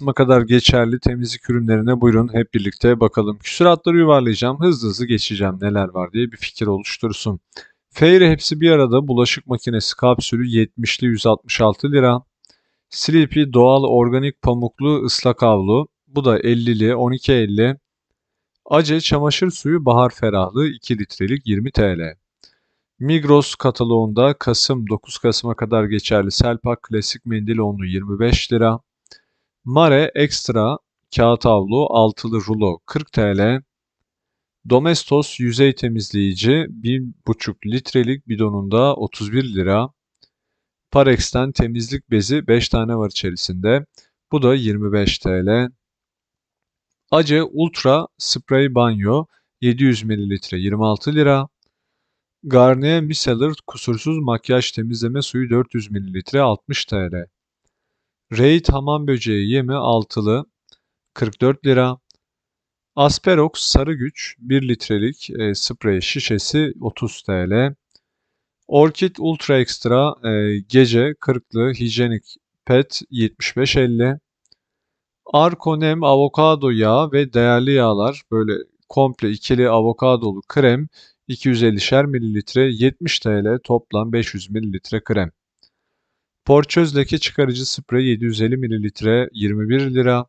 Sonuna kadar geçerli temizlik ürünlerine buyurun hep birlikte bakalım. Küsuratları yuvarlayacağım, hızlı hızlı geçeceğim neler var diye bir fikir oluştursun. Fairy hepsi bir arada bulaşık makinesi kapsülü 70'li 166 lira. Sleepy doğal organik pamuklu ıslak havlu bu da 50'li 12.50. Ace çamaşır suyu bahar ferahlığı 2 litrelik 20 TL. Migros kataloğunda Kasım 9 Kasım'a kadar geçerli Selpak klasik mendil onlu 25 lira. Mare Extra kağıt havlu altılı rulo 40 TL. Domestos yüzey temizleyici 1,5 litrelik bidonunda 31 lira. Parex'ten temizlik bezi 5 tane var içerisinde. Bu da 25 TL. Ace Ultra Spray Banyo 700 ml 26 lira. Garnier Micellar kusursuz makyaj temizleme suyu 400 ml 60 TL. Raid hamam böceği yemi altılı 44 lira. Asperox sarı güç 1 litrelik e, sprey şişesi 30 TL. Orchid Ultra Extra e, gece 40'lı hijyenik pet 75.50. Arkonem avokado yağı ve değerli yağlar böyle komple ikili avokadolu krem 250'şer mililitre 70 TL toplam 500 mililitre krem. Porçöz leke çıkarıcı sprey 750 mililitre 21 lira.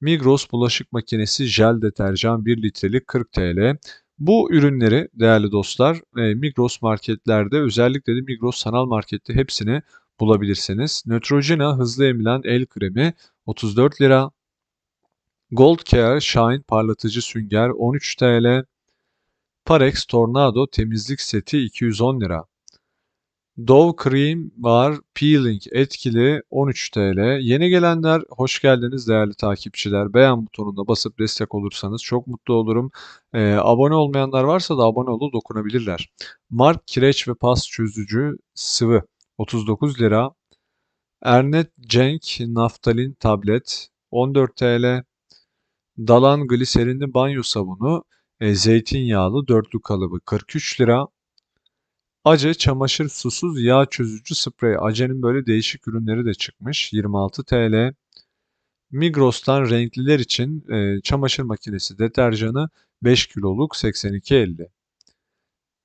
Migros bulaşık makinesi jel deterjan 1 litrelik 40 TL. Bu ürünleri değerli dostlar e, Migros marketlerde özellikle de Migros sanal markette hepsini bulabilirsiniz. Neutrogena hızlı emilen el kremi 34 lira. Gold Care Shine parlatıcı sünger 13 TL. Parex Tornado temizlik seti 210 lira. Dove Cream var. Peeling etkili 13 TL. Yeni gelenler hoş geldiniz değerli takipçiler. Beğen butonuna basıp destek olursanız çok mutlu olurum. Ee, abone olmayanlar varsa da abone olup dokunabilirler. Mark kireç ve pas çözücü sıvı 39 lira. Ernet Cenk naftalin tablet 14 TL. Dalan gliserinli banyo sabunu e, zeytinyağlı dörtlü kalıbı 43 lira. Ace çamaşır susuz yağ çözücü sprey. Ace'nin böyle değişik ürünleri de çıkmış. 26 TL. Migros'tan renkliler için e, çamaşır makinesi deterjanı 5 kiloluk 82.50.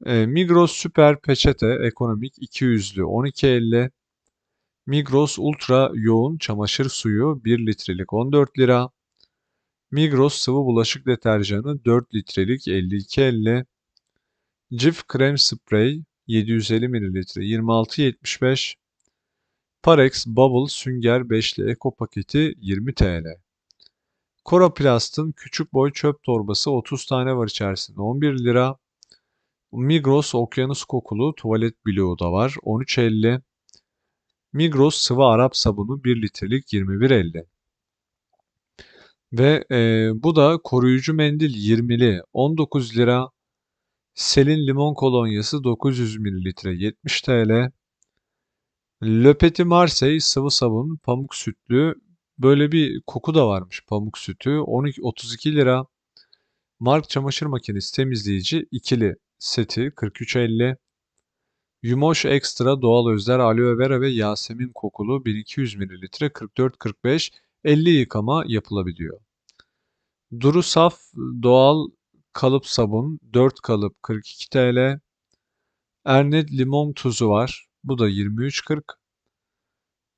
E, Migros Süper Peçete Ekonomik 200'lü 12.50. Migros Ultra Yoğun Çamaşır Suyu 1 litrelik 14 lira. Migros Sıvı Bulaşık Deterjanı 4 litrelik 52.50. Cif Krem Sprey 750 ml 26.75 Parex Bubble Sünger 5'li Eko paketi 20 TL. Coroplast'ın küçük boy çöp torbası 30 tane var içerisinde 11 lira. Migros Okyanus kokulu tuvalet bloğu da var 13.50. Migros sıvı Arap sabunu 1 litrelik 21.50. Ve e, bu da koruyucu mendil 20'li 19 lira. Selin limon kolonyası 900 ml 70 TL. Le Petit Marseille sıvı sabun pamuk sütlü böyle bir koku da varmış pamuk sütü 12 32 lira. Mark çamaşır makinesi temizleyici ikili seti 43.50. Yumoş Extra doğal özler aloe vera ve yasemin kokulu 1200 ml 44-45 50 yıkama yapılabiliyor. Duru Saf doğal kalıp sabun 4 kalıp 42 TL. Ernet limon tuzu var. Bu da 23.40.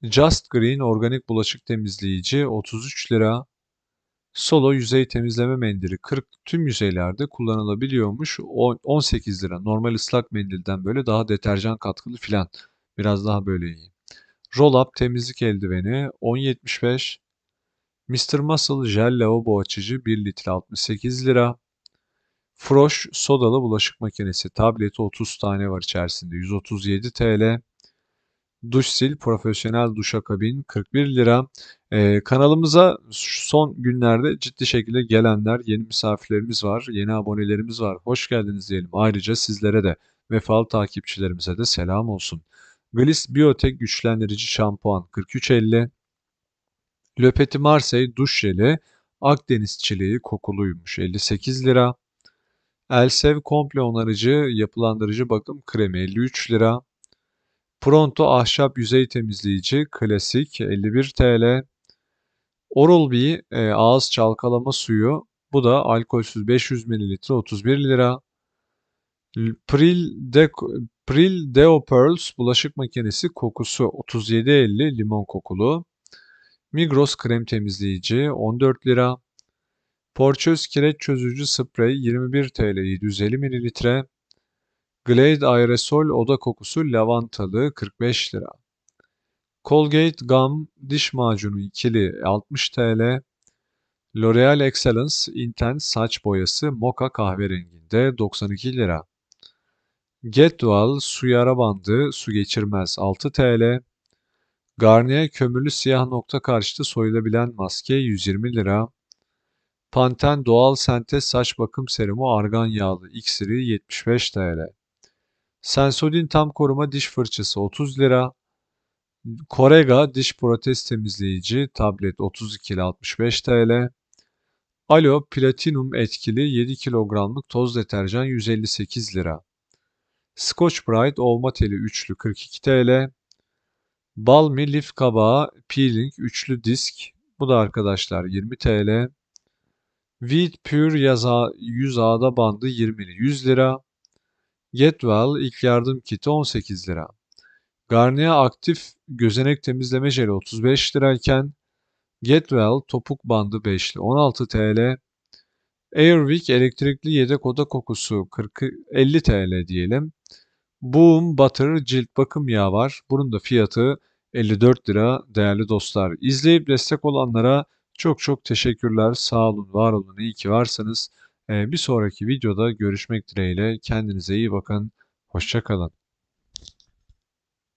Just Green organik bulaşık temizleyici 33 lira. Solo yüzey temizleme mendili 40 tüm yüzeylerde kullanılabiliyormuş. 18 lira. Normal ıslak mendilden böyle daha deterjan katkılı filan. Biraz daha böyle iyi. Roll Up temizlik eldiveni 10.75. Mr. Muscle jel lavabo açıcı 1 litre 68 lira. Froş sodalı bulaşık makinesi tableti 30 tane var içerisinde 137 TL. Duş sil profesyonel duşakabin 41 lira. Ee, kanalımıza son günlerde ciddi şekilde gelenler, yeni misafirlerimiz var, yeni abonelerimiz var. Hoş geldiniz diyelim. Ayrıca sizlere de vefalı takipçilerimize de selam olsun. Gliss Biotek güçlendirici şampuan 43.50. Le Petit Marseille duş jeli Akdeniz çileği kokuluymuş 58 lira. Elsev komple onarıcı yapılandırıcı bakım kremi 53 lira. Pronto ahşap yüzey temizleyici klasik 51 TL. Oral-B e, ağız çalkalama suyu. Bu da alkolsüz 500 ml 31 lira. Pril, De Pril Deo Pearls bulaşık makinesi kokusu 37.50 limon kokulu. Migros krem temizleyici 14 lira. Porçöz kireç çözücü sprey 21 TL 750 ml. Glade aerosol oda kokusu lavantalı 45 lira. Colgate Gum diş macunu ikili 60 TL. L'Oreal Excellence Intense saç boyası moka kahverenginde 92 lira. Getwell su yara bandı su geçirmez 6 TL. Garnier kömürlü siyah nokta karşıtı soyulabilen maske 120 lira. Panten doğal sentez saç bakım serumu argan yağlı iksiri 75 TL. Sensodyne tam koruma diş fırçası 30 lira. Corega diş protez temizleyici tablet 32 ile 65 TL. Alo Platinum etkili 7 kilogramlık toz deterjan 158 lira. Scotch Brite olma teli üçlü 42 TL. Balmy lif kabağı peeling üçlü disk. Bu da arkadaşlar 20 TL. Wheat Pure yaza, yüz ağda bandı 20'li 100 lira. Getwell ilk yardım kiti 18 lira. Garnier aktif gözenek temizleme jeli 35 lirayken Getwell topuk bandı 5'li 16 TL. Airwick elektrikli yedek oda kokusu 40 50 TL diyelim. Boom Butter cilt bakım yağı var. Bunun da fiyatı 54 lira değerli dostlar. İzleyip destek olanlara çok çok teşekkürler. Sağ olun, var olun, iyi ki varsınız. Ee, bir sonraki videoda görüşmek dileğiyle. Kendinize iyi bakın. Hoşçakalın.